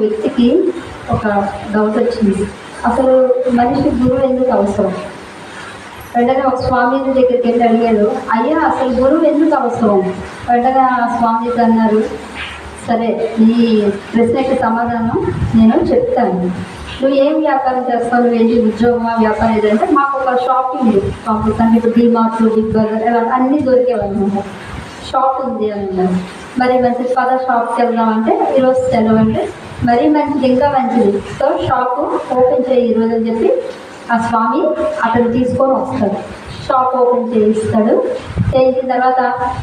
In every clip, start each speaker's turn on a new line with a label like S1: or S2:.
S1: ఒక వ్యక్తికి ఒక డౌట్ వచ్చింది. అసలు మనిషి గురువు ఎందుకు అవసరం? వెంటనే ఒక స్వామీజీ దగ్గరికి వెళ్ళి అడిగాడు అయ్యా అసలు గురువు ఎందుకు అవసరం? వెంటనే ఆ స్వామీజీ అన్నారు సరే ఈ ప్రశ్నకి సమాధానం నేను చెప్తాను. నువ్వు ఏం వ్యాపారం చేస్తావు? నువ్వు ఏంటి ఉద్యోగమా వ్యాపారం ఏదంటే మాకు ఒక షాప్ ఉంది. కాంప్లెక్స్ ఇప్పుడు డిమార్ట్ బిగ్ బజార్ ఇలా అన్నీ దొరికేవన్నమాట. షాప్ ఉంది అని అన్నారు. మరి మంచి పద షాప్కి వెళ్దామంటే ఈరోజు సెలవు అంటే మరీ మంచిది ఇంకా మంచిది. సో షాప్ ఓపెన్ చేయి ఈరోజు అని చెప్పి ఆ స్వామి అతను తీసుకొని వస్తాడు. షాప్ ఓపెన్ చేయిస్తాడు. చేసిన తర్వాత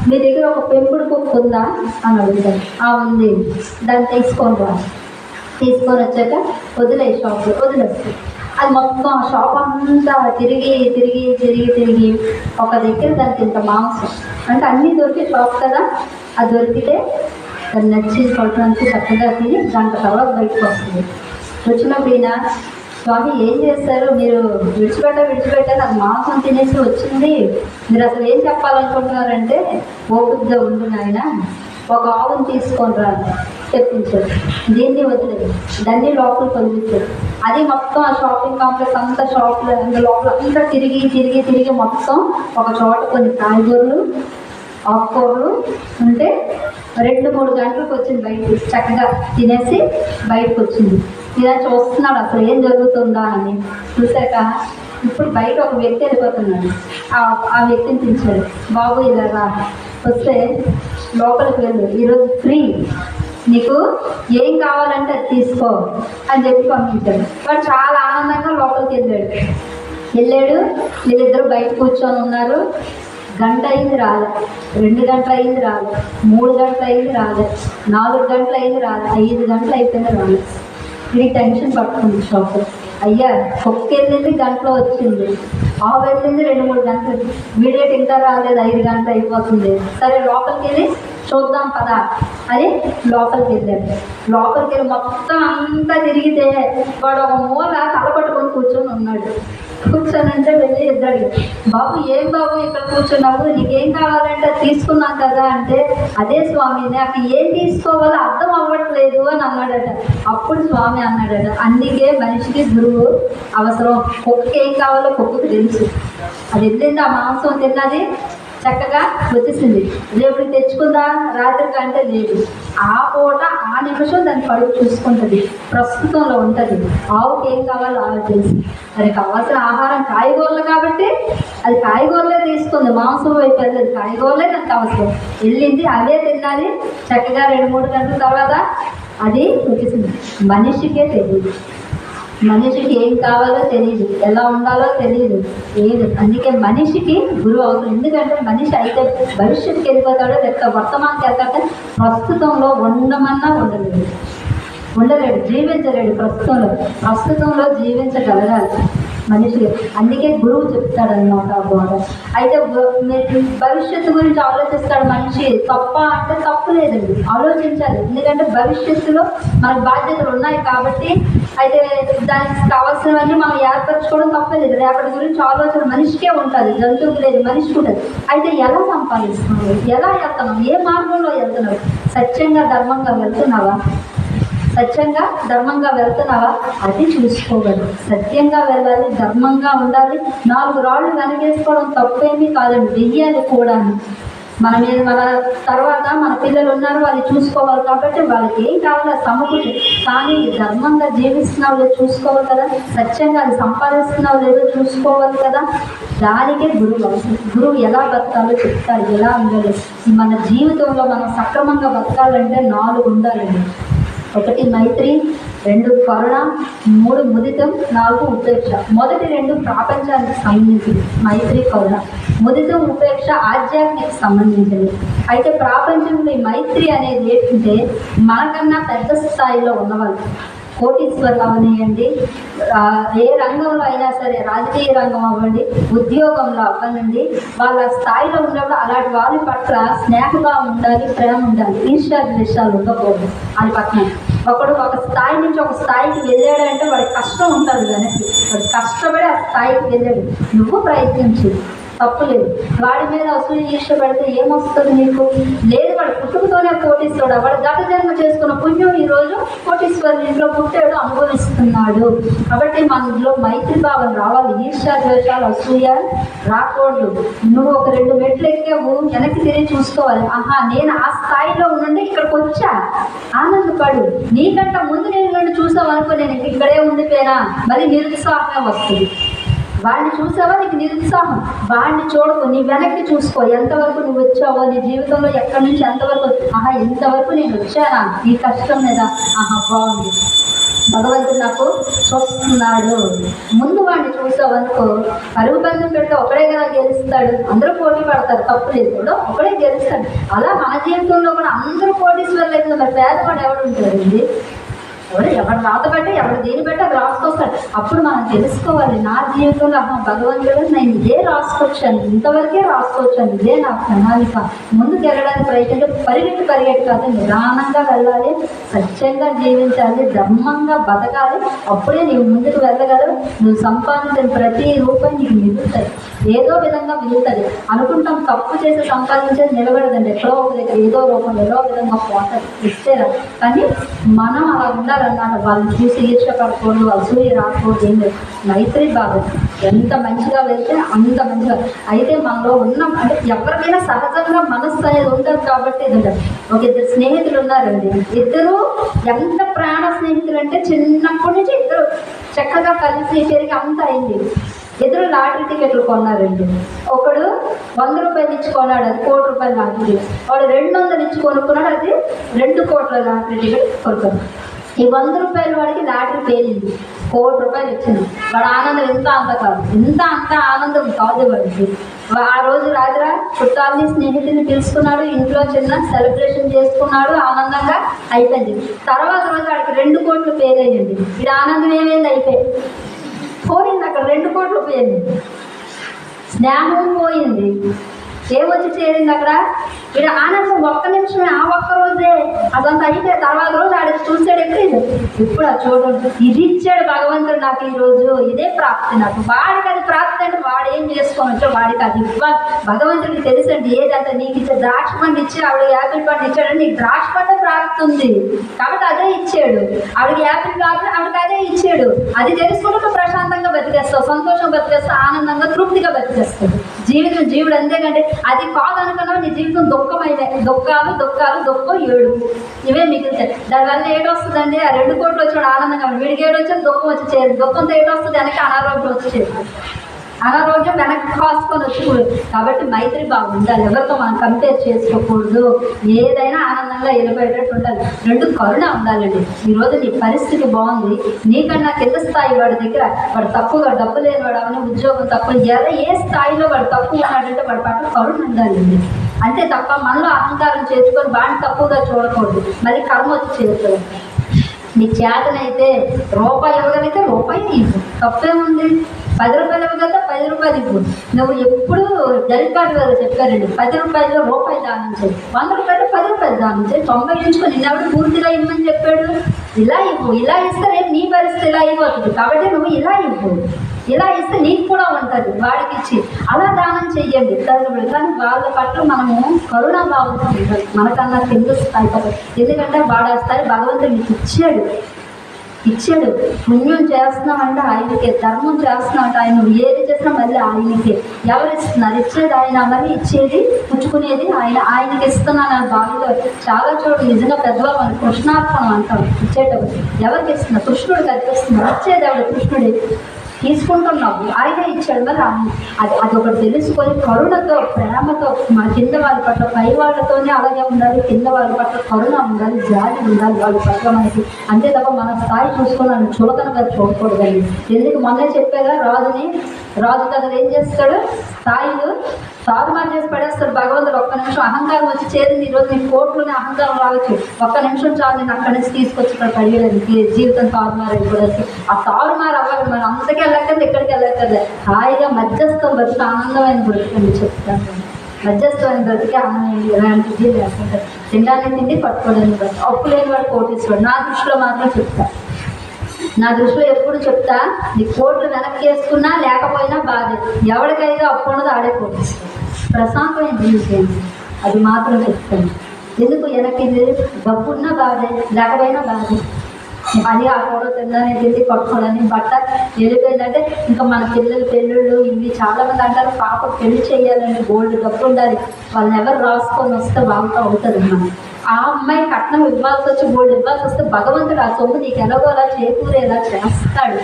S1: మీ దగ్గర ఒక పెంపుడు కుక్క ఉందా అని అడుగుతాడు. ఆ ఉంది. దాన్ని తీసుకొని రా. తీసుకొని వచ్చాక వదిలే షాప్ వదిలేస్తాడు అది మొత్తం ఆ షాప్ అంతా తిరిగి తిరిగి తిరిగి తిరిగి ఒక దగ్గర దానికి ఇంత మాంసం. అంటే అన్నీ దొరికే షాప్ కదా? అది దొరికితే దాన్ని నచ్చి కొట్టడానికి చక్కగా తిని గంట తర్వాత బయటకు వస్తుంది. వచ్చినప్పుడు ఈయన స్వామి ఏం చేస్తారు? మీరు విడిచిపెట్ట విడిచిపెట్ట అది మాంసం తినేసి వచ్చింది. మీరు అసలు ఏం చెప్పాలనుకుంటున్నారంటే ఓపికగా ఉండు నాయన ఒక ఆవును తీసుకొని రా తెప్పించాడు దీన్ని వదిలేదు దాన్ని లోపలికి పంపించాడు అది మొత్తం ఆ షాపింగ్ కాంప్లెక్స్ అంతా షాప్లో అంత లోపల అంతా తిరిగి తిరిగి తిరిగి మొత్తం ఒక చోట కొన్ని కాయగూరలు ఆకుకూరలు ఉంటే రెండు మూడు గంటలకు వచ్చింది బయటకు. చక్కగా తినేసి బయటకు వచ్చింది. ఇలా చూస్తున్నాడు అసలు ఏం జరుగుతుందా అని. చూశాక ఇప్పుడు బయట ఒక వ్యక్తి వెళ్ళిపోతున్నాడు. ఆ ఆ వ్యక్తిని పిలిచాడు. బాబు ఇలాగా వస్తే లోపలికి వెళ్ళు. ఈరోజు ఫ్రీ. నీకు ఏం కావాలంటే అది తీసుకో అని చెప్పి పంపించాడు. వాడు చాలా ఆనందంగా లోపలికి వెళ్ళాడు. వెళ్ళాడు. వీళ్ళిద్దరు బయట కూర్చొని ఉన్నారు. గంట అయింది రాలే రెండు గంటలు అయింది రాలే మూడు గంటలు అయింది రాలే నాలుగు గంటలు అయింది రాలే ఐదు గంటలు అయిపోయింది రాలే ఇది టెన్షన్ పట్టుకుంది షాప్. అయ్యా కుక్క వెళ్ళింది గంటలో వచ్చింది. ఆవు వెళ్ళింది రెండు మూడు గంటలు. మీడియట్ ఇంకా రాలేదు. ఐదు గంటలు అయిపోతుంది. సరే లోపలికి వెళ్ళి చూద్దాం పదా అని లోపలికి వెళ్ళాడు లోపలికి వెళ్ళి మొత్తం అంతా తిరిగితే వాడు ఒక మూల తల పట్టుకొని కూర్చొని ఉన్నాడు. కూర్చోనంటే వెళ్ళి ఇద్దరు బాబు ఏం బాబు ఇక్కడ కూర్చున్నావు? నీకేం కావాలంటే అది తీసుకున్నాం కదా అంటే అదే స్వామి నాకు ఏం తీసుకోవాలో అర్థం అవ్వట్లేదు అని అన్నాడట. అప్పుడు స్వామి అన్నాడట అందుకే మనిషికి గురువు అవసరం. కుక్కకి ఏం కావాలో కుక్కకు తెలుసు. అది వెళ్ళింది ఆ మాంసం తిన్నది? చక్కగా వచ్చేసింది. రేపు తెచ్చుకుందా? రాత్రి కంటే లేదు. ఆ పూట ఆ నిమిషం దాన్ని కడుపు చూసుకుంటుంది. ప్రస్తుతంలో ఉంటుంది. ఆవుకి ఏం కావాలో ఆవు తెలుసు. దానికి కావాల్సిన ఆహారం కాయగూరలు కాబట్టి అది కాయగూరలే తీసుకుంది. మాంసం వైపు వెళ్ళదు. కాయగూరలే దానికి అవసరం. వెళ్ళింది అదే తినాలి చక్కగా రెండు మూడు గంటల తర్వాత అది వచ్చేసింది. మనిషికే తెలియదు మనిషికి ఏం కావాలో తెలియదు ఎలా ఉండాలో తెలియదు ఏది? అందుకే మనిషికి గురువు అవసరం. ఎందుకంటే మనిషి అయితే భవిష్యత్తుకి వెళ్ళిపోతాడో లేకపోతే వర్తమానికి వెళ్తాడే ప్రస్తుతంలో ఉండమన్నా ఉండలేదు ఉండలేడు జీవించలేడు ప్రస్తుతంలో. ప్రస్తుతంలో జీవించగలగాలి మనిషి అందుకే గురువు చెప్తాడన్నమాట ఆ బోధ. అయితే భవిష్యత్తు గురించి ఆలోచిస్తాడు మనిషి. తప్ప అంటే తప్పు లేదండి. ఆలోచించాలి. ఎందుకంటే భవిష్యత్తులో మనకు బాధ్యతలు ఉన్నాయి కాబట్టి అయితే దానికి కావాల్సినవన్నీ మనం ఏర్పరచుకోవడం తప్పలేదు రేపటి గురించి ఆలోచన మనిషికే ఉంటుంది. జంతువుకి లేదు మనిషికి ఉంటుంది. అయితే ఎలా సంపాదిస్తున్నావు? ఎలా వెళ్తున్నావు ఏ మార్గంలో వెళ్తున్నావు సత్యంగా ధర్మంగా వెళ్తున్నావా? సత్యంగా ధర్మంగా వెళ్తున్నావా? అది చూసుకోగలరు సత్యంగా వెళ్ళాలి ధర్మంగా ఉండాలి. నాలుగు రాళ్ళు వెనకేసుకోవడం తప్పేమీ కాదండి. వెయ్యాలి కూడా మన మీద మన తర్వాత మన పిల్లలు ఉన్నారు వాళ్ళు చూసుకోవాలి కాబట్టి వాళ్ళకి ఏం కావాలో అది కానీ ధర్మంగా జీవిస్తున్నావు లేదో చూసుకోవాలి కదా సత్యంగా అది సంపాదిస్తున్నావు లేదో చూసుకోవాలి కదా దానికే గురువు అవసరం. గురువు ఎలా బతకాలో చెప్తారు ఎలా ఉండాలి. మన జీవితంలో మనం సక్రమంగా బతకాలంటే నాలుగు ఉండాలండి. ఒకటి మైత్రి రెండు కరుణ మూడు ముదితం నాలుగు ఉపేక్ష. మొదటి రెండు ప్రాపంచానికి సంబంధించింది మైత్రి కరుణ. ముదితం ఉపేక్ష ఆధ్యాత్మిక సంబంధించింది అయితే ప్రాపంచంలో మైత్రి అనేది ఏంటంటే మనకన్నా పెద్ద స్థాయిలో ఉన్నవాళ్ళు. కోటీశ్వర్లు అవనియండి ఏ రంగంలో అయినా సరే రాజకీయ రంగం అవ్వండి ఉద్యోగంలో అవ్వనండి. వాళ్ళ స్థాయిలో ఉన్నప్పుడు అలాంటి వారి పట్ల స్నేహంగా ఉండాలి ప్రేమ ఉండాలి. ఈర్ష్యా ద్వేషాలు ఉండకూడదు. అది పక్కన. ఒకడు ఒక స్థాయి నుంచి ఒక స్థాయికి వెళ్ళాడంటే వాడి కష్టం ఉంటుంది వెనక్కి. వాడు కష్టపడి ఆ స్థాయికి వెళ్ళాడు. నువ్వు ప్రయత్నించు. తప్పు లేదు. వాడి మీద అసూయ ఈర్ష పెడితే ఏమొస్తుంది నీకు? లేదు వాడు పుట్టుకతోనే కోటీశ్వరుడు. వాడు గత జన్మ చేసుకున్న పుణ్యం ఈ రోజు కోటీశ్వరుడు ఇంట్లో పుట్టాడు అనుభవిస్తున్నాడు. కాబట్టి మనలో మైత్రి భావం రావాలి. ఈర్ష్య ద్వేషాలు అసూయ రాకూడదు. నువ్వు ఒక రెండు మెట్లు ఎక్కావు వెనక్కి తిరిగి చూసుకోవాలి. ఆహా నేను ఆ స్థాయిలో ఉండండి ఇక్కడికి వచ్చా? ఆనందపడు. నీకంటే ముందు నేను నన్ను చూసావు అనుకో నేను ఇక్కడే ఉండిపోయినా. మరి నిరుత్సాహమే వస్తుంది. వాడిని చూసావా? నీకు నిరుత్సాహం. వాడిని చూడకు నీ వెనక్కి చూసుకో. ఎంతవరకు నువ్వు వచ్చావో నీ జీవితంలో ఎక్కడి నుంచి ఎంతవరకు ఆహా ఇంతవరకు నేను వచ్చానా? ఈ కష్టం మీద ఆహా బాగుంది. భగవంతుడు నాకు చూస్తున్నాడు. ముందు వాడిని చూసావనుకో పరుగు బంధం పెడితే ఒకడే కదా గెలుస్తాడు. అందరూ పోటీ పడతారు. తప్పు లేదు కూడా ఒకడే గెలుస్తాడు. అలా మన జీవితంలో కూడా అందరూ పోటీశ్వర్లు అయితే మరి పేదవాడు ఎవడు ఉంటాడండి? ఎవరు ఎవరు రాత బట్టి ఎవరు దేని బట్టి అది రాసుకొస్తారు. అప్పుడు మనం తెలుసుకోవాలి నా జీవితంలో అమ్మ భగవంతుడు నేను ఇదే రాసుకొచ్చాను ఇంతవరకే రాసుకొచ్చాను ఇదే నా ప్రణాళిక. ముందుకు వెళ్ళడానికి ప్రయత్నం పరిగెట్టు పరిగెట్టు కాదు నిదానంగా వెళ్ళాలి సత్యంగా జీవించాలి ధర్మంగా బతకాలి. అప్పుడే నీవు ముందుకు వెళ్ళగలవు నువ్వు సంపాదించిన ప్రతి రూపాయి నీకు మిగులుతుంది. ఏదో విధంగా మిగులుతుంది. అనుకుంటాం తప్పు చేసి సంపాదించేది నిలబడదండి ఎక్కడో ఒక దగ్గర ఏదో రూపంలో ఏదో విధంగా పోతుంది. ఇచ్చేరా. కానీ మనం అలా ఉండాలన్నమాట వాళ్ళు చూసి ఈర్షపడకూడదు అసూయ రాకూడదు ఏం లేదు. మైత్రి భావం ఎంత మంచిగా వెళ్తే అంత మంచిగా. అయితే మనలో ఉన్న అంటే ఎవరికైనా సహజంగా మనస్సు అనేది ఉంటుంది కాబట్టి ఒక ఇద్దరు స్నేహితులు ఉన్నారండి. ఇద్దరు ఎంత ప్రాణ స్నేహితులు అంటే చిన్నప్పటి నుంచి ఇద్దరు చక్కగా కలిసి పెరిగి అంత అయింది. ఇద్దరు లాటరీ టికెట్లు కొన్నారండి. ఒకడు వంద రూపాయలు ఇచ్చి కొన్నాడు అది కోటి రూపాయల లాటరీ వాడు రెండు వందలు ఇచ్చి కొనుక్కున్నాడు అది రెండు కోట్ల లాటరీ టికెట్ కొనుక్కున్నాడు. ఈ వంద రూపాయల వాడికి లాటరీ పేలింది కోటి రూపాయలు ఇచ్చింది. వాడు ఆనందం ఎంత అంత కాదు. ఎంత అంత ఆనందం కాదు వాడికి. ఆ రోజు రాత్రి చుట్టాలని స్నేహితుని పిలుచుకున్నాడు ఇంట్లో చిన్న సెలబ్రేషన్ చేసుకున్నాడు ఆనందంగా అయిపోయింది. తర్వాత రోజు వాడికి రెండు కోట్లు పేలయ్యండి ఇది ఆనందం ఏమైంది? అయిపోయి పోయింది అక్కడ రెండు కోట్లు పోయింది స్నేహం పోయింది. ఏమొచ్చి చేరింది అక్కడ? వీడు ఆనందం ఒక్క నిమిషమే ఆ రోజే అదంతా అయితే తర్వాత రోజు ఆడ చూసాడు ఎక్కడ ఇప్పుడు ఆ చూడండి ఇది ఇచ్చాడు భగవంతుడు నాకు ఈ రోజు ఇదే ప్రాప్తి నాకు. వాడికి అది ప్రాప్తి అంటే వాడు ఏం చేసుకోవచ్చో వాడికి అది ఇవ్వాలి. భగవంతుడికి తెలుసండి ఏదంతా నీకు ఇచ్చే ద్రాక్ష పండు ఇచ్చి ఆవిడ యాపిల్ పండు ఇచ్చాడని నీకు ద్రాక్ష పండు ప్రాప్తి ఉంది. కాబట్టి అదే ఇచ్చాడు. ఆవిడకి యాపిల్ కాబట్టి ఆవిడకి అదే ఇచ్చాడు. అది తెలుసుకుంటే నువ్వు ప్రశాంతంగా బతికేస్తావు సంతోషం బతికేస్తావు ఆనందంగా తృప్తిగా బతికేస్తావు. జీవితం జీవుడు అంతేకంటే అది కాదనుకున్నావు నీ జీవితం దుఃఖమైతే దుఃఖాలు దుఃఖాలు. దుఃఖం ఏడు. ఇవే మిగులుతాయి దానివల్ల ఏడు వస్తుందండి? ఆ రెండు కోట్లు వచ్చాడు ఆనందంగా వీడికి ఏడు వచ్చింది దుఃఖం వచ్చి చేరు. దుఃఖంతో ఏడు వస్తుంది వెనక అనారోగ్యం వచ్చి చేరు. అనారోగ్యం వెనక్కి కాసుకొని వచ్చకూడదు. కాబట్టి మైత్రి బాగుండాలి ఎవరితో మనం కంపేర్ చేసుకోకూడదు. ఏదైనా ఆనందంగా వెళ్ళిపోయేటట్టు ఉండాలి. రెండు కరుణ ఉండాలండి. ఈరోజు నీ పరిస్థితి బాగుంది. నీకన్నా కింద స్థాయి వాడి దగ్గర వాడు తక్కువగా డబ్బు లేని వాడు అవన్నీ ఉద్యోగం తక్కువ ఎలా ఏ స్థాయిలో వాడు తక్కువ ఉన్నాడంటే వాడి పట్ల కరుణ ఉండాలండి. అంతే తప్ప మనలో అహంకారం చేసుకొని వాడిని తక్కువగా చూడకూడదు. మళ్ళీ కర్మ వచ్చి చేరుతుంది. నీ చేతనైతే రూపాయి ఇవ్వగలిగితే రూపాయి ఇవ్వు ఉంది. పది రూపాయలు ఇవ్వగలిగితే పది రూపాయలు ఇవ్వు. నువ్వు ఎప్పుడు జలిపాటి గారు చెప్పారండి పది రూపాయలు రూపాయి దానం చేయి. వంద రూపాయలు పది రూపాయలు దానం చేయి. తొంభై ఉంచుకొని నిన్నెవడు పూర్తిగా ఇవ్వమని చెప్పాడు. ఇలా ఇవ్వు. ఇలా ఇస్తే నీ పరిస్థితి ఇలా అయిపోతుంది. కాబట్టి నువ్వు ఇలా ఇవ్వు. ఇలా ఇస్తే నీకు కూడా ఉంటుంది. వాడికి ఇచ్చి అలా దానం చెయ్యండి. తల్లిదండ్రులు కానీ వాళ్ళ పట్ల మనము కరుణ భావంతో మనకన్నా కింద స్థాయి ఎందుకంటే వాడు ఆ స్థాయి భగవంతుడు నీకు ఇచ్చాడు. ఇచ్చాడు. పుణ్యం చేస్తున్నామంటే ఆయనకే ధర్మం చేస్తున్నామంటే ఆయన ఏది చేసినా మళ్ళీ ఆయనకే. ఎవరు ఇస్తున్నారు? ఇచ్చేది ఆయన మరి ఇచ్చేది పుచ్చుకునేది ఆయన. ఆయనకి ఇస్తున్నాను అని బావిలో. చాలా చోట్ల నిజంగా పెద్దవాళ్ళు మన కృష్ణార్పణం అంటాం ఇచ్చేటప్పుడు ఎవరికి ఇస్తున్నారు? కృష్ణుడు కనిపిస్తున్నారు ఇచ్చేది ఎవడు? కృష్ణుడే. తీసుకుంటున్నావు ఆయన ఇచ్చాడు కదా. అది అదొకటి తెలుసుకొని కరుణతో ప్రేమతో మన కింద వాళ్ళ పట్ల పై వాళ్ళతోనే అలాగే ఉండాలి కింద వాళ్ళ పట్ల కరుణ ఉండాలి జాలి ఉండాలి వాళ్ళ పట్ల మనకి. అంతే తప్ప మన స్థాయి చూసుకున్నాను చులకనగా చూడకూడదండి. ఎందుకు? మొన్నే చెప్పేదా రాజుని రాజు కథలు ఏం చేస్తాడు? స్థాయిలు తారుమారు చేసి పడేస్తాడు భగవంతుడు. ఒక్క నిమిషం అహంకారం వచ్చి చేరింది ఈరోజు నీ కోట్లోనే అహంకారం రావచ్చు. ఒక్క నిమిషం చాలు నేను అక్కడి నుంచి తీసుకొచ్చి ఇక్కడ పడియడానికి జీవితం తారుమారు అయిపోవచ్చు ఆ తారు అవ్వాలి మనం అంతకి వెళ్ళక్కర్లేదు ఎక్కడికి వెళ్ళక్కర్లేదు. హాయిగా మధ్యస్థం బతుకు ఆనందమైన బ్రతికండి చెప్తాను. మధ్యస్థమైన బ్రతికి ఆనందం ఎలాంటిది లేకుండా తినడానికి తిండి పట్టుకోవడానికి బతి అప్పు లేని వాడు కోటేశ్వరుడు. నా దృష్టిలో మాత్రం చెప్తాను నా దృష్టిలో ఎప్పుడు చెప్తా నీ కోట్లు వెనక్కి వేసుకున్నా లేకపోయినా బాధ. ఎవరికైతే అప్పు ఉండదు ఆడే కోటేశ్వరుడు. ప్రశాంతమైన జీవితం అది మాత్రం చెప్తాను. ఎందుకు వెనక్కి డబ్బున్నా బాధే లేకపోయినా బాధే. పని ఆ ఫోటో తిందని కొట్టుకోవాలని బట్ట వెళ్ళిపోయిందంటే ఇంకా మన పిల్లలు పెళ్ళిళ్ళు ఇవి చాలా మంది అంటారు పాప పెళ్ళి చేయాలని గోల్డ్ డబ్బు ఉండాలి. వాళ్ళని ఎవరు రాసుకొని వస్తే బాగుంటూ అవుతుంది మనం ఆ అమ్మాయి కట్నం ఇవ్వాల్సి వచ్చి గోల్డ్ ఇవ్వాల్సి వస్తే భగవంతుడు ఆ సొమ్ము నీకు ఎలాగో అలా చేకూరేలా చేస్తాడు.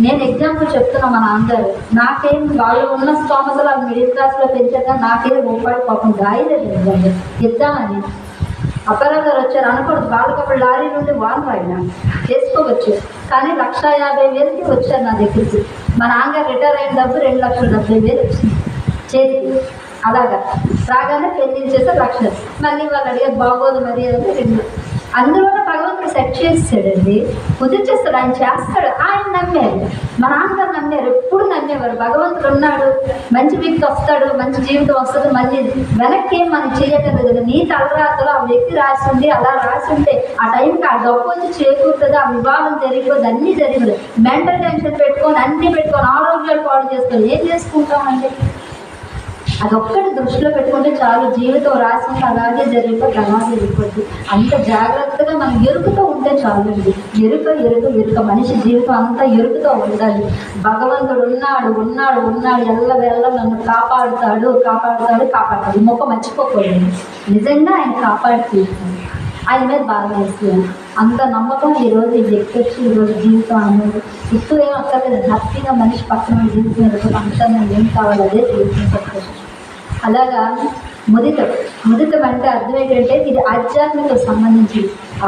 S1: నేను ఎగ్జాంపుల్ చెప్తున్నా మన అందరు. నాకేం వాళ్ళు ఉన్న స్తోమతలు మిడిల్ క్లాస్లో పెంచాక నాకేం రూపాయలు పాపం గాయలేదు. ఇద్దామని అపరాధ గారు వచ్చారు అనకూడదు వాళ్ళకి అప్పుడు లారీ నుండి వాళ్ళు ఆయన చేసుకోవచ్చు కానీ లక్ష యాభై వేలకి వచ్చారు నా దగ్గరికి. మా నాన్నగారు రిటైర్ అయిన డబ్బు రెండు లక్షల డెబ్బై వేలు వచ్చింది. చేతికి అలాగా. రాగానే పెళ్ళి చేస్తే లక్ష మళ్ళీ వాళ్ళు అడిగారు బాగోదు మరి అంటే రెండు అందులోనే భగవంతుడు సెట్ చేస్తాడండి కుదిర్చేస్తాడు ఆయన చేస్తాడు ఆయన నమ్మారు మా నాన్నగారు నమ్మారు ఎప్పుడు నమ్మేవారు. భగవంతుడు ఉన్నాడు మంచి వ్యక్తి వస్తాడు మంచి జీవితం వస్తుంది మళ్ళీ వెనక్కి ఏం మనం చేయటం లేదు కదా. నీ తలరాతలో ఆ వ్యక్తి రాసింది అలా రాసి ఉంటే ఆ టైంకి ఆ డబ్బు వచ్చి చేకూరుతుంది ఆ వివాహం జరిగిపోతుంది అన్నీ జరిగింది మెంటల్ టెన్షన్ పెట్టుకొని అన్నీ పెట్టుకొని ఆరోగ్యాలు పాడు చేసుకొని ఏం చేసుకుంటామండి? అదొక్కటి దృష్టిలో పెట్టుకుంటే చాలు జీవితం రాసింది అలాగే జరిగిపోతే అలాగే జరిగిపోద్ది అంత జాగ్రత్తగా మనం ఎరుకుతో ఉంటే చాలండి. ఎరుక ఎరుక ఎరుక. మనిషి జీవితం అంతా ఎరుకుతో ఉండాలి. భగవంతుడు ఉన్నాడు ఉన్నాడు ఉన్నాడు. ఎల్ల వెళ్ళ నన్ను కాపాడుతాడు కాపాడుతాడు కాపాడుతాడు. ఈ మొక్క మర్చిపోకూడదు. నిజంగా ఆయన కాపాడి తీరుతాడు ఆయన మీద బాగా వేస్తున్నాను అంత నమ్మకం ఈరోజు ఈ వ్యక్తి వచ్చి ఈరోజు జీవితం అనేది. ఇప్పుడు ఏం అక్కర్లేదు. హ్యాపీగా మనిషి పక్కన జీవితం అంతా ఏం కావాలి అదే జీవితం అలాగా ముదితం. ముదితం అంటే అర్థం ఏంటంటే ఇది ఆధ్యాత్మిక సంబంధించి.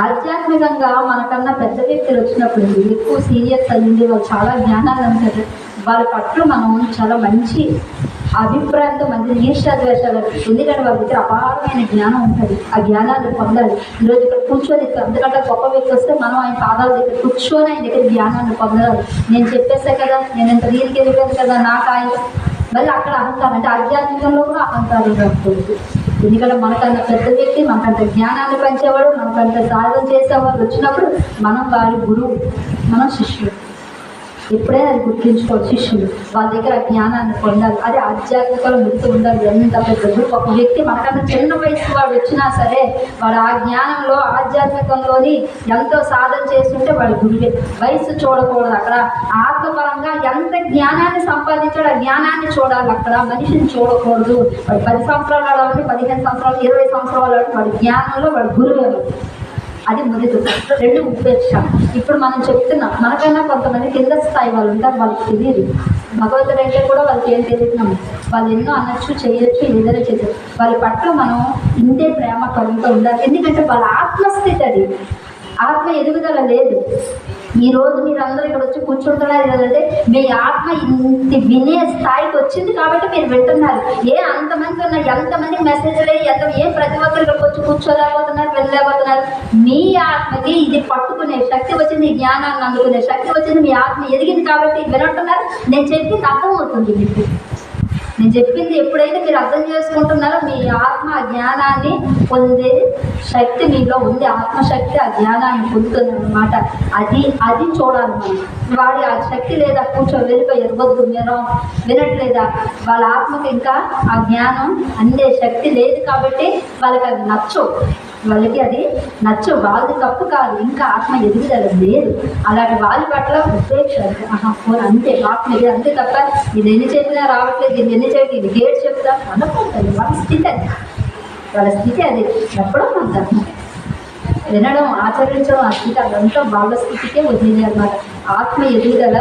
S1: ఆధ్యాత్మికంగా మనకన్నా పెద్ద వ్యక్తులు వచ్చినప్పుడు ఎక్కువ సీరియస్ అయ్యింది వాళ్ళు చాలా జ్ఞానాలు అంటారు. వాళ్ళ పట్ల మనం చాలా మంచి అభిప్రాయంతో మంచి ఈర్ష్యాద్వేషాలు ఎందుకంటే వాళ్ళ దగ్గర అపారమైన జ్ఞానం ఉంటుంది. ఆ జ్ఞానాన్ని పొందాలి. ఈరోజు ఇక్కడ కూర్చొని ఎందుకంటే గొప్ప వ్యక్తి వస్తే మనం ఆయన పాదాల దగ్గర కూర్చొని ఆయన దగ్గర జ్ఞానాన్ని పొందాలి నేను చెప్పేస్తే కదా నేను ఇంత నీరికి వెళ్ళిపోయాను కదా నాకు ఆయన మళ్ళీ అక్కడ అహంకారం అంటే ఆధ్యాత్మికంలో కూడా అహంకారం రాకూడదు ఎందుకంటే మనకంత పెద్ద వ్యక్తి మనకంత జ్ఞానాన్ని పంచేవాడు మనకంత సాధన చేసేవాడు వచ్చినప్పుడు మనం వారి గురువు మనం శిష్యుడు. ఎప్పుడైనా అది గుర్తుంచుకోవాలి శిష్యులు వాళ్ళ దగ్గర జ్ఞానాన్ని పొందాలి. అది ఆధ్యాత్మికలో గుర్తు ఉండాలి. ఎంత పెద్ద ఒక వ్యక్తి మనకన్నా చిన్న వయసు వాడు వచ్చినా సరే వాడు ఆ జ్ఞానంలో ఆధ్యాత్మికంలోని ఎంతో సాధన చేస్తుంటే వాడి గురువే. వయసు చూడకూడదు అక్కడ. ఆత్మపరంగా ఎంత జ్ఞానాన్ని సంపాదించాడు ఆ జ్ఞానాన్ని చూడాలి అక్కడ. మనిషిని చూడకూడదు. వాడు పది సంవత్సరాలు పదిహేను సంవత్సరాలు ఇరవై సంవత్సరాలు వాడు వాడి జ్ఞానంలో వాడి గురువే అది మొదటి రెండు ఉపేక్ష ఇప్పుడు మనం చెప్తున్నాం మనకైనా కొంతమంది కింద స్థాయి వాళ్ళు ఉంటారు వాళ్ళకి తెలియదు. భగవంతుడు అయితే కూడా వాళ్ళకి ఏం తెలియదు వాళ్ళు ఎన్నో అనొచ్చు చేయొచ్చు ఏదైనా చేయొచ్చు. వాళ్ళ పట్ల మనం ఇంతే ప్రేమ కలుగుతూ ఉండాలి. ఎందుకంటే వాళ్ళ ఆత్మస్థితి అది. ఆత్మ ఎదుగుదల లేదు. ఈ రోజు మీరందరూ ఇక్కడ వచ్చి కూర్చుంటున్నారు కదంటే మీ ఆత్మ ఇంత వినే స్థాయికి వచ్చింది కాబట్టి మీరు వింటున్నారు. ఏ అంతమంది ఉన్న ఎంతమంది మెసేజ్లే ఎంత ఏ ప్రతి ఒక్కరు ఇక్కడికి వచ్చి కూర్చోలేకపోతున్నారు వెళ్ళలేకపోతున్నారు మీ ఆత్మకి ఇది పట్టుకునే శక్తి వచ్చింది జ్ఞానాన్ని అందుకునే శక్తి వచ్చింది మీ ఆత్మ ఎదిగింది కాబట్టి వినంటున్నారు. నేను చెప్పింది అర్థమవుతుంది మీకు. నేను చెప్పింది ఎప్పుడైతే మీరు అర్థం చేసుకుంటున్నారో మీ ఆత్మ జ్ఞానాన్ని పొందే శక్తి మీలో ఉంది. ఆత్మశక్తి ఆ జ్ఞానాన్ని పొందుతుంది అనమాట అది అది చూడాలి మనం. వాడి ఆ శక్తి లేదా కూర్చో వెళ్ళిపోయి వద్దు మీరు వినట్లేదా? వాళ్ళ ఆత్మకి ఇంకా ఆ జ్ఞానం అందే శక్తి లేదు కాబట్టి వాళ్ళకి అది నచ్చవు. వాళ్ళకి అది నచ్చవు. వాళ్ళది తప్పు కాదు. ఇంకా ఆత్మ ఎదుగుదల లేదు. అలాంటి వాళ్ళ పట్ల ఉపేక్ష అంతే ఆత్మ ఇది అంతే తప్ప ఇది ఎన్ని చెప్పినా రావట్లేదు ఇది ఎన్ని చెప్పి ఇది గేట్ చెప్తా అనుకుంటుంది వాళ్ళ స్థితి అది. వాళ్ళ స్థితి అది. చెప్పడం మన ధర్మం. వినడం ఆచరించడం ఆ అంతా అదంతా వాళ్ళ స్థితికే వదిలేదు అనమాట ఆత్మ ఎదుగుదల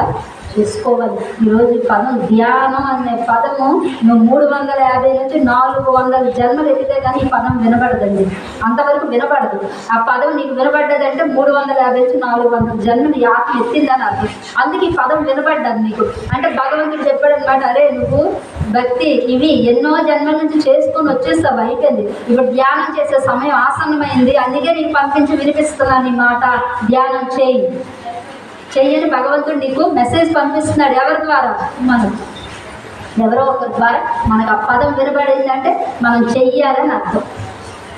S1: చేసుకోవాలి. ఈరోజు పదం ధ్యానం అనే పదము నువ్వు మూడు వందల యాభై నుంచి నాలుగు వందల జన్మలు ఎత్తితే కానీ ఈ పదం వినబడదండి. అంతవరకు వినబడదు. ఆ పదం నీకు వినబడ్డదంటే మూడు వందల యాభై నుంచి నాలుగు వందల జన్మలు ఈ ఆత్మ ఎత్తిందని అర్థం. అందుకే ఈ పదం వినబడ్డది నీకు. అంటే భగవంతుడు చెప్పాడు అనమాట అరే నువ్వు భక్తి ఇవి ఎన్నో జన్మల నుంచి చేసుకొని వచ్చేస్తావు అయిపోయింది. ఇప్పుడు ధ్యానం చేసే సమయం ఆసన్నమైంది. అందుకే నీకు పంపించి వినిపిస్తున్నాను ఈ మాట. ధ్యానం చేయి. చెయ్యని భగవంతుడు నీకు మెసేజ్ పంపిస్తున్నాడు. ఎవరి ద్వారా? మనం. ఎవరో ఒకరి ద్వారా. మనకు ఆ పదం వినబడిందంటే మనం చెయ్యాలని అర్థం.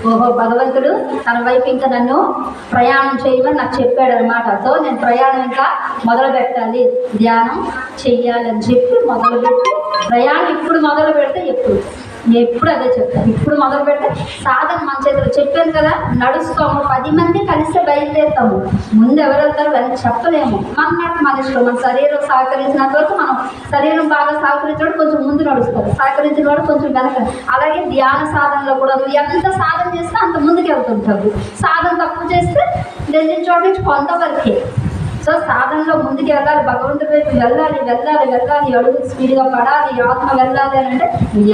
S1: ఓహో భగవంతుడు తన వైపు ఇంకా నన్ను ప్రయాణం చేయమని నాకు చెప్పాడు అనమాట సో నేను ప్రయాణం ఇంకా మొదలు పెట్టాలి ధ్యానం చెయ్యాలని చెప్పి మొదలుపెట్టి ప్రయాణం ఇప్పుడు మొదలు పెడితే ఎప్పుడు? నేను ఎప్పుడు అదే చెప్తాను ఇప్పుడు మొదలు పెట్టే సాధన మన చేతిలో. చెప్పాను కదా నడుస్తాము. పది మంది కలిసి బయలుదేరుతాము. ముందు ఎవరు వెళ్తారు వెళ్ళి చెప్పలేము. మన మాట మన ఇష్టం మన శరీరం సహకరించినంత వరకు మనం శరీరం బాగా సహకరించడం కొంచెం ముందు నడుస్తారు సహకరించిన వాడు కొంచెం వెనక. అలాగే ధ్యాన సాధనలో కూడా నువ్వు ఎంత సాధన చేస్తే అంత ముందుకు వెళ్తుంటావు సాధన తక్కువ చేస్తే నేను చోట నుంచి కొంతవరకే. సో సాధనలో ముందుకు వెళ్ళాలి భగవంతుడి వైపు వెళ్ళాలి వెళ్ళాలి వెళ్ళాలి అడుగు స్పీడ్గా పడాలి ఆత్మ వెళ్ళాలి అని అంటే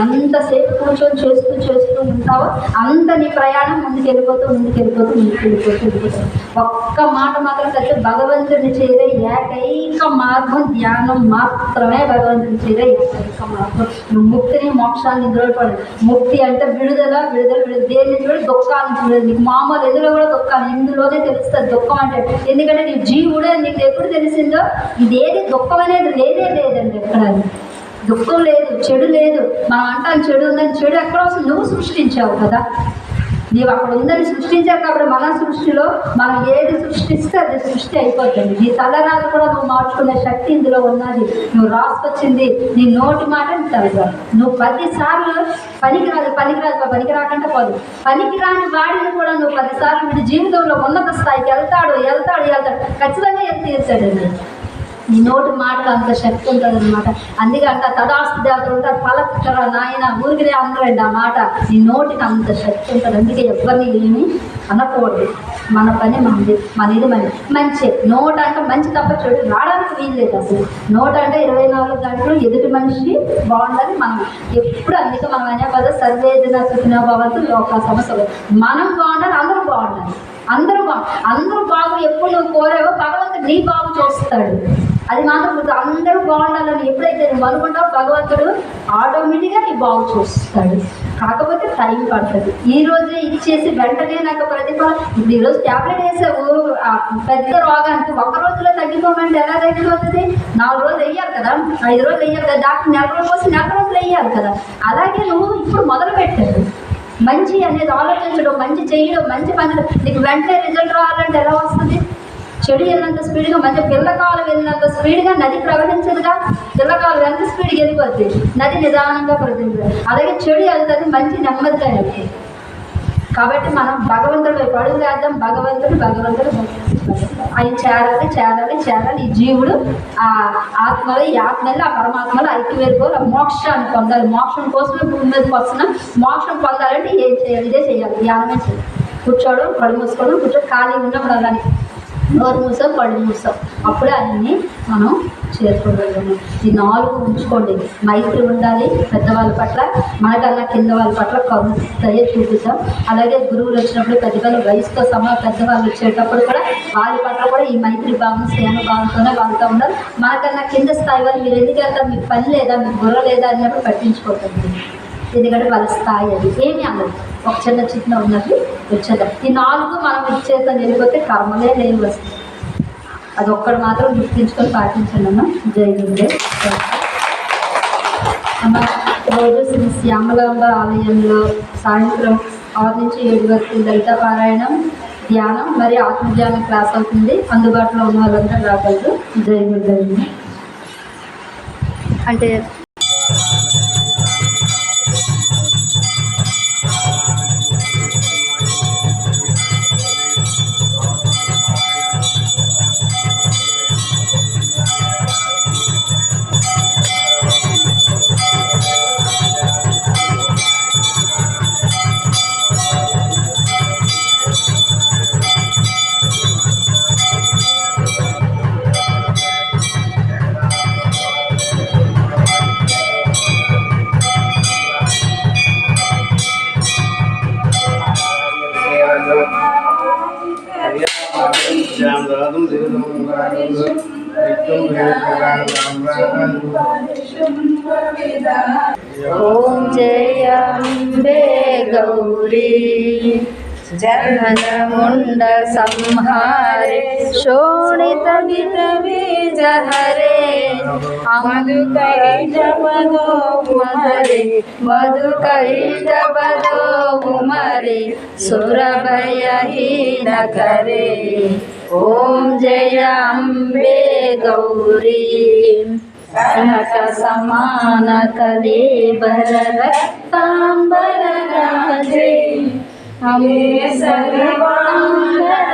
S1: ఎంతసేపు కూర్చొని చేస్తూ చేస్తూ ఉంటావో అంత నీ ప్రయాణం ముందుకు వెళ్ళిపోతూ ముందుకు వెళ్ళిపోతూ ముందుకు వెళ్ళిపోతూ ఒక్క మాట మాత్రం కలిసి భగవంతుడిని చేరే ఏకైక మార్గం ధ్యానం మాత్రమే భగవంతుని చేరే ఏకైక మార్గం. నువ్వు ముక్తిని మోక్షాన్ని ఇందులో ముక్తి అంటే విడుదల విడుదల విడుదల. దేని నుంచి విడుదల దుఃఖాల చూడదు నీకు మామూలు ఎదురు కూడా దుఃఖాన్ని ఇందులోనే తెలుస్తుంది దుఃఖం అంటే. ఎందుకంటే నీ జీవుడే నీకు ఎప్పుడు తెలిసిందో ఇదేది దుఃఖం అనేది లేదే లేదండి ఎక్కడ దుఃఖం లేదు చెడు లేదు. మనం అంటాం చెడు ఉందని చెడు ఎక్కడ వస్తుంది నువ్వు సృష్టించావు కదా. నీవు అక్కడ ఉందని సృష్టించావు కాబట్టి మన సృష్టిలో మనం ఏది సృష్టిస్తే అది సృష్టి అయిపోతుంది. నీ తలరాలు కూడా నువ్వు మార్చుకునే శక్తి ఇందులో ఉన్నది. నువ్వు రాసుకొచ్చింది నీ నోటి మాట తలగా నువ్వు పదిసార్లు పనికిరాదు పనికిరాదు పనికి రాకుండా పోదు. పనికిరాని వాడిని కూడా నువ్వు పదిసార్లు వీడి జీవితంలో ఉన్నత స్థాయికి వెళ్తాడు వెళ్తాడు వెళ్తాడు. ఖచ్చితంగా ఎత్తి తీర్చాడండి? నీ నోటి మాటలు అంత శక్తి ఉంటుంది అనమాట అందుకే అంత తదాస్తి దేవతలు ఉంటారు. పలకరా నాయన ఊరికినే అందరండి ఆ మాట. నీ నోటికి అంత శక్తి ఉంటుంది. అందుకే ఎవరిని ఏమి అనకూడదు. మన పని మనది. మనది మన మంచి. నోట అంటే మంచి తప్ప చెడు రావడానికి వీల్లేదు అసలు. నోట అంటే ఇరవై నాలుగు గంటలు ఎదుటి మనిషి బాగుండాలి మనం. ఎప్పుడు అందుకే మనం అనే పద సర్వేదన సుఖిన భవంతు లోక సమస్యలు మనం బాగుండాలి అందరూ బాగుండాలి. అందరూ బాగు అందరూ బాగు ఎప్పుడు నువ్వు కోరావో భగవంతుడు నీ బాగు చూస్తాడు. అది మాత్రం నువ్వు అందరూ బాగుండాలని ఎప్పుడైతే నువ్వు అనుకుంటావు భగవంతుడు ఆటోమేటిక్గా నీ బాగు చూస్తాడు. కాకపోతే టైం పడుతుంది. ఈ రోజే చేసి వెంటనే నాకు ప్రతిఫలం ఇప్పుడు ఈరోజు ట్యాబ్లెట్ వేసావు పెద్ద రోగానికి ఒక రోజులో తగ్గిపోమంటే ఎలా తగ్గిపోతుంది? నాలుగు రోజులు వెయ్యాలి కదా? ఐదు రోజులు వెయ్యాలి కదా? డాక్టర్ నెల రోజులు పోసి నెల రోజులు వెయ్యాలి కదా? అలాగే నువ్వు ఇప్పుడు మొదలు పెట్టాడు మంచి అనేది ఆలోచించడం మంచి చేయడం మంచి పని నీకు వెంటనే రిజల్ట్ రావాలంటే ఎలా వస్తుంది? చెడు వెళ్ళినంత స్పీడ్గా మధ్య పిల్లకాలు వెళ్ళినంత స్పీడ్గా నది ప్రవహించదుగా? పిల్లకాలు ఎంత స్పీడ్గా వెళ్ళిపోద్ది నది నిదానంగా ప్రవహించదు అలాగే చెడు వెళ్తుంది మంచి నెమ్మదిగా వెళ్తుంది. కాబట్టి మనం భగవంతుడు పడుగు వేద్దాం. భగవంతుడు భగవంతుడు ఆయన చేరాలి చేరాలి చేరాలి. ఈ జీవుడు ఆ ఆత్మలో ఈ ఆత్మలో ఆ పరమాత్మలో ఐక్యవేరుకోవాలి ఆ మోక్షాన్ని పొందాలి. మోక్షం కోసమే భూమి మీదకి వస్తున్నాం. మోక్షం పొందాలంటే ఏం చేయాలి? ఇదే చేయాలి. ధ్యానమే చేయాలి. కూర్చోవడం కళ్ళు మూసుకోవడం కూర్చో ఖాళీ ఉన్నప్పుడు అలానే నోరు మూసో పళ్ళు మూసో అప్పుడే అన్నీ మనం చేరుకోగలము ఈ నాలుగు ఉంచుకోండి. మైత్రి ఉండాలి పెద్దవాళ్ళ పట్ల. మనకన్నా కింద వాళ్ళ పట్ల కరుణ దయ అలాగే గురువులు వచ్చినప్పుడు పెద్దవాళ్ళు వయసుతో సమా పెద్దవాళ్ళు వచ్చేటప్పుడు కూడా వాళ్ళ పట్ల కూడా ఈ మైత్రి భావం సేన భావంతోనే వాళ్ళతో ఉండాలి. మనకన్నా కింద స్థాయి వాళ్ళు మీరు ఎందుకు వెళ్తారు? మీకు పని లేదా? మీకు గుర్ర లేదా? అన్నప్పుడు పట్టించుకోకండి. ఎందుకంటే వాళ్ళ స్థాయి అది. ఏమీ అన్నది ఒక చిన్న చిన్న ఉన్నది వచ్చేద్దాం. ఈ నాలుగు మనం ఇచ్చేత వెళ్ళిపోతే కర్మలే లేని వస్తుంది అది ఒక్కడు మాత్రం గుర్తించుకొని పాటించండి అమ్మ. జై అమ్మ రోజు శ్రీ శ్యామలాంబ ఆలయంలో సాయంత్రం ఆరు నుంచి ఏడు వరకు లలిత పారాయణం ధ్యానం మరి ఆత్మధ్యానం క్లాస్ అవుతుంది. అందుబాటులో ఉన్న వాళ్ళందరూ రాగలరు. జై గురుదేవి. అంటే ॐ जय अम्बे गौरी। जननमुण्ड संहारे शोणितवितबीजहरे अमधुकैटपदो उमरे मधुकैटपदो उमरे करे। ओम जय अम्बे गौरी। ಕನಕ ಸಮಾನ ಕಲೇಬರ ರಕ್ತಾಂಬರ ರಾಜೆ ಅಮೇ ಸರ್ವಾಂಗರ